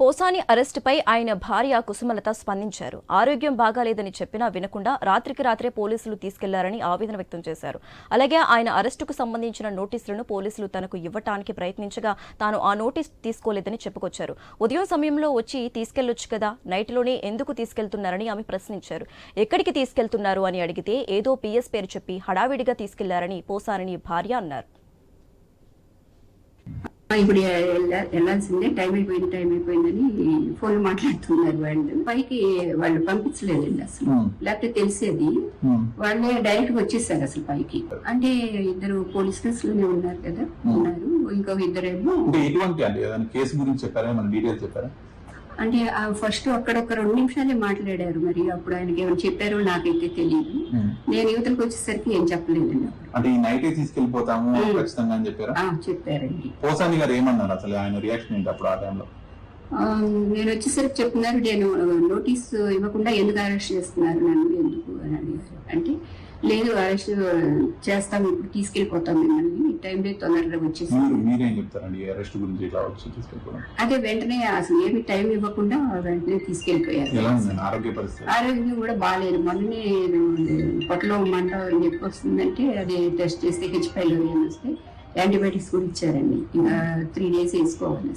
పోసాని అరెస్టుపై ఆయన భార్య కుసుమలత స్పందించారు. ఆరోగ్యం బాగాలేదని చెప్పినా వినకుండా రాత్రికి రాత్రే పోలీసులు తీసుకెళ్ళారని ఆవేదన వ్యక్తం చేశారు. అలాగే ఆయన అరెస్టుకు సంబంధించిన నోటీసులను పోలీసులు తనకు ఇవ్వటానికి ప్రయత్నించగా తాను ఆ నోటీస్ తీసుకోలేదని చెప్పుకొచ్చారు. ఉదయం సమయంలో వచ్చి తీసుకెళ్ళొచ్చు కదా నైట్లోనే ఎందుకు తీసుకెళ్తున్నారని ఆమె ప్రశ్నించారు. ఎక్కడికి తీసుకెళ్తున్నారు అని అడిగితే ఏదో పీఎస్ పేరు చెప్పి హడావిడిగా తీసుకెళ్ళారని పోసాని భార్య అన్నారు. ఇప్పుడు వెళ్ళ- వెళ్ళాల్సిందే టైం అయిపోయింది టైం అయిపోయిందని ఫోన్ మాట్లాడుతున్నారు వాళ్ళు. పైకి వాళ్ళు పంపించలేదండి అసలు. లేకపోతే తెలిసేది. వాళ్ళే డైరెక్ట్ వచ్చేసారు అసలు పైకి. అంటే ఇద్దరు పోలీస్ కేసులోనే ఉన్నారు కదా ఉన్నారు. ఇంకొక ఇద్దరేమో ఎటువంటి అంటే కేసు గురించి చెప్పారా? మన డీటెయిల్స్ చెప్పారా? అంటే ఫస్ట్ అక్కడ ఒక రెండు నిమిషాలే మాట్లాడారు మరి. అప్పుడు ఆయనకి ఏమైనా చెప్పారో నాకైతే తెలియదు. నేను యువతలకు వచ్చేసరికి ఏం చెప్పలేదండి. అంటే ఈ నైటే తీసుకెళ్ళిపోతాము. ఖచ్చితంగా అని చెప్పారా? ఆ, చెప్పారండి. పోసాని గారు ఏమన్నారు అసలు? ఆయన రియాక్షన్ ఏంటి అప్పుడు ఆ టైంలో? ఆ, నేను వచ్చేసరికి చెప్తున్నారు నేను నోటీస్ ఇవ్వకుండా ఎందుకు అరెస్ట్ చేస్తున్నారు నన్ను ఎందుకు అని అడిగారు. అంటే లేదు అరెస్ట్ చేస్తాం ఇప్పుడు తీసుకెళ్ళిపోతాం మిమ్మల్ని. ఈ టైం లేదు తొందరగా వచ్చేసి. మీరు మీరేం చెప్తారండి? అరెస్ట్ గురించి ఇట్లా వచ్చి తీసుకెళ్ళిపోవడం? అదే వెంటనే అసలు ఏమి టైం ఇవ్వకుండా వెంటనే తీసుకెళ్ళిపోయారు. ఎలా ఆరోగ్య పరిస్థితి? ఆరోగ్యం కూడా బాగాలేదు. మొన్ననే పొట్టలో మంట నొప్పి వస్తుందంటే అది టెస్ట్ చేస్తే హెచ్ పైలో వస్తే యాంటీబయాటిక్స్ కూడా ఇచ్చారండి. ఇంకా త్రీ డేస్ వేసుకోవాలి.